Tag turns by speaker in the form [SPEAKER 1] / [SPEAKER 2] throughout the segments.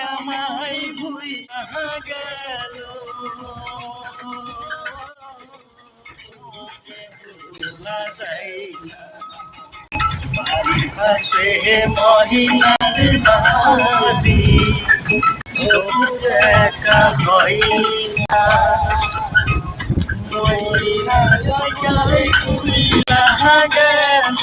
[SPEAKER 1] আমায় ভুই গেল। পাশে মহিলার বাড়ি তবু দেখা মহিলা গেল।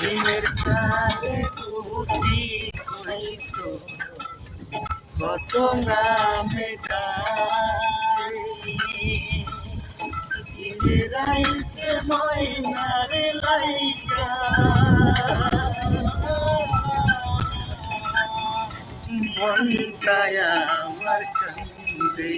[SPEAKER 1] দিনের সালে টুটি কইতো। কত নামে ডাকে রাইতে ময়নারে লাইগা। মনটায় আমার কান্দে।